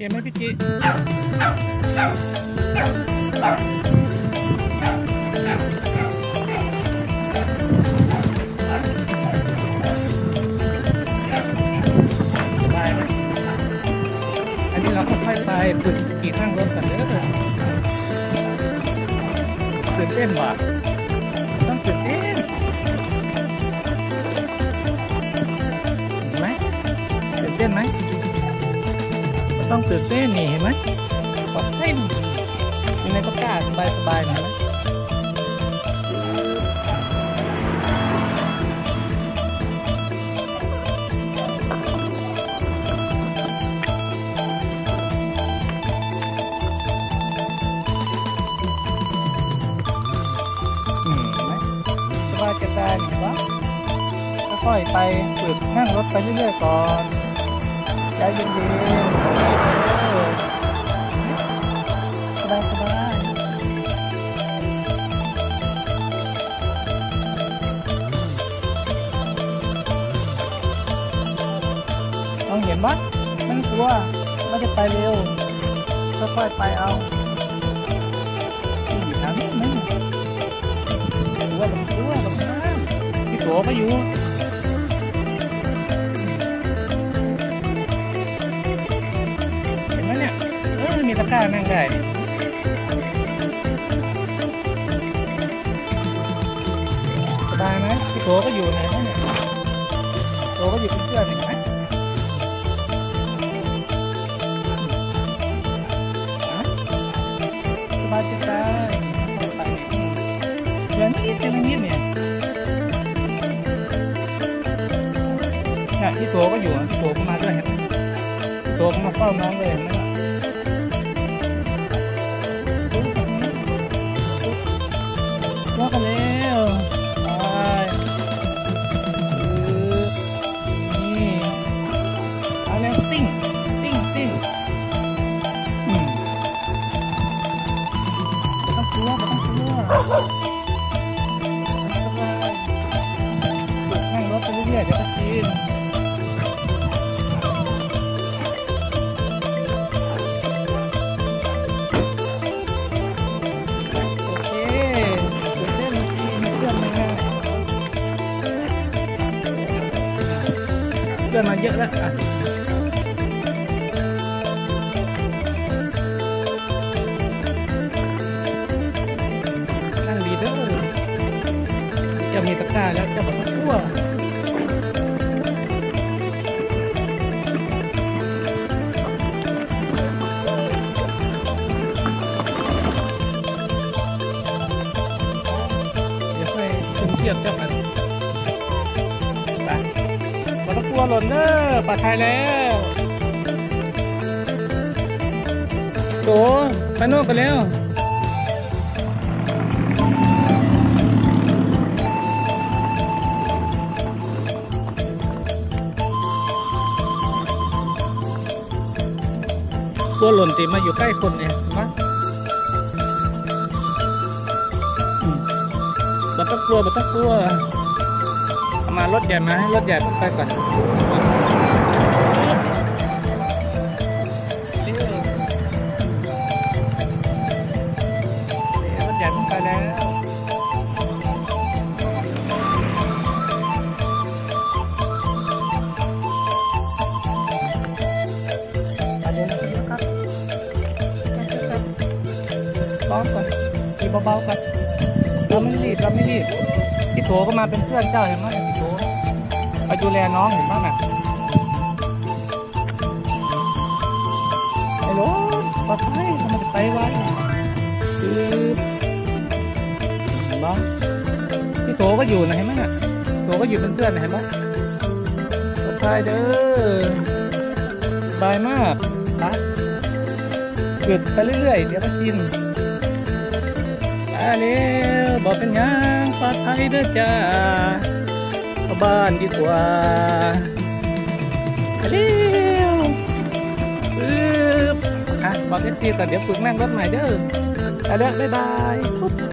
เกมไหมพี่จิได้ไหมอันนี้เราค่อยๆไปฝึกขี่ข้างรถกันเด้อตื่นเต้นว่ะต้องตื่นเต้นเห็นไหมตื่นเต้นไหม ต้องตื่นเต้นนี่เห็นไหมปลอดภัยอยู่ในก็กล้าสบายสบายๆหนะอืมเห็นไหมสบายจะตายเห็นปะค่อยๆไปฝึกนั่งรถไปเรื่อยๆก่อน ใจเย็นๆสบายสบายมองเห็นปะไม่กลัวไม่จะไปเร็วค่อยๆไปเอาที่ทางนี้ไม่กลัวหลงกลัวหลงน้ำพี่โตก็อยู่ มีตะกร้านั่งได้สบายไหมพี่โตก็อยู่ไหนะเนี่ยโตก็อยู่เพื่อนเห็นไหมสบายจะตายไปเดือนิดเดือนนิดเนี่ยเนี่ยพี่โตก็อยู่พี่โตก็มาด้วยเห็นไหมพี่โตก็มาเฝ้าน้องเลยเห็นไหมล่ะ นั่งรถไปเรื่อยๆเดี๋ยวก็ชินโอเคตื่นเต้นมีเพื่อนมาง่ายเพื่อนมาเยอะแล้วอะ จะมีตะกร้าแล้วจะบอกว่าทั่วเดี๋ยวค่อยคุมเทียบเจ้ากันไปมาต้องกลัวหล่นเด้อปลอดภัยแล้วโตไปโน่นกันแล้ว กลัวหล่นตีมาอยู่ใกล้คนเนี่ยมาอืมบัต้องกลัวบัต้องกลัวมารถใหญ่มาให้รถใหญ่ไปก่อน เบาก่อนดีเบาๆก่อนเราไม่รีบเราไม่รีบพี่โถก็มาเป็นเพื่อนเจ้าเห็นไหมพี่โถไปดูแลน้องเห็นบ้างน่ะไอ้โหลปลอดภัยทำไมจะไปไวคือเห็นบ้างพี่โถก็อยู่นะเห็นไหมน่ะโถก็อยู่เป็นเพื่อนนะเห็นบ้างปลอดภัยเด้อสบายมากรักเกิดไปเรื่อยๆ เดี๋ยวก็ชิน แล้วบอกเป็นยังปลอดภัยเด้อจ้าข้าบ้านดีกว่ามาเร็วปึ๊บอะบอกเอฟซีก่อนเดี๋ยวฝึกนั่งรถใหม่เด้อไปแล้วบ๊ายบาย